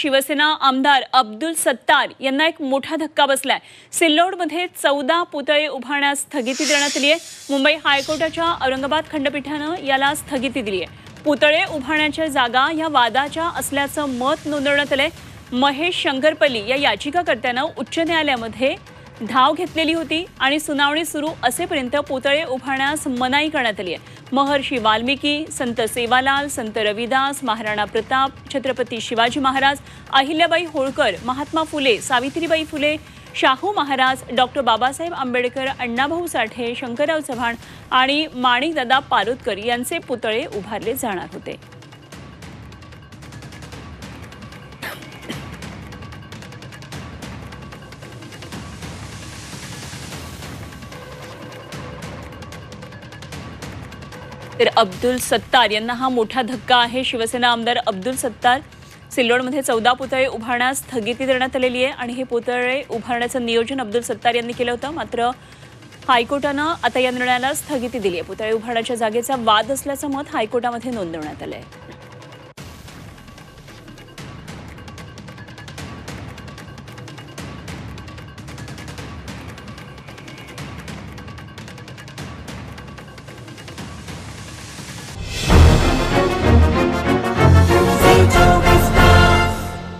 शिवसेना आमदार अब्दुल सत्तार यांना एक मोठा धक्का बसलाय. सिल्लोडमध्ये चौदा पुतळे उभारण्यास स्थगिती देण्यात आली आहे. मुंबई हायकोर्टाच्या औरंगाबाद खंडपीठानं याला स्थगिती दिली आहे. पुतळे उभारण्याच्या जागा या वादाच्या असल्याचं मत नोंदवण्यात आलंय. महेश शंकरपल्ली या याचिकाकर्त्यानं उच्च न्यायालयामध्ये धाव घेतलेली होती आणि सुनावणी सुरू असेपर्यंत पुतळे उभारण्यास मनाई करण्यात आली आहे. महर्षी वाल्मिकी संत सेवालाल संत रविदास महाराणा प्रताप छत्रपती शिवाजी महाराज अहिल्याबाई होळकर महात्मा फुले सावित्रीबाई फुले शाहू महाराज डॉक्टर बाबासाहेब आंबेडकर अण्णाभाऊ साठे शंकरराव चव्हाण आणि माणिकदादा पारुतकर यांचे पुतळे उभारले जाणार होते. तर अब्दुल सत्तार यांना हा मोठा धक्का आहे. शिवसेना आमदार अब्दुल सत्तार सिल्लोडमध्ये चौदा पुतळे उभारण्यास स्थगिती देण्यात आलेली आहे आणि हे पुतळे उभारण्याचं नियोजन अब्दुल सत्तार यांनी केलं होतं. मात्र हायकोर्टानं आता या निर्णयाला स्थगिती दिली आहे. पुतळे उभारण्याच्या जागेचा वाद असल्याचं मत हायकोर्टामध्ये नोंदवण्यात आलं आहे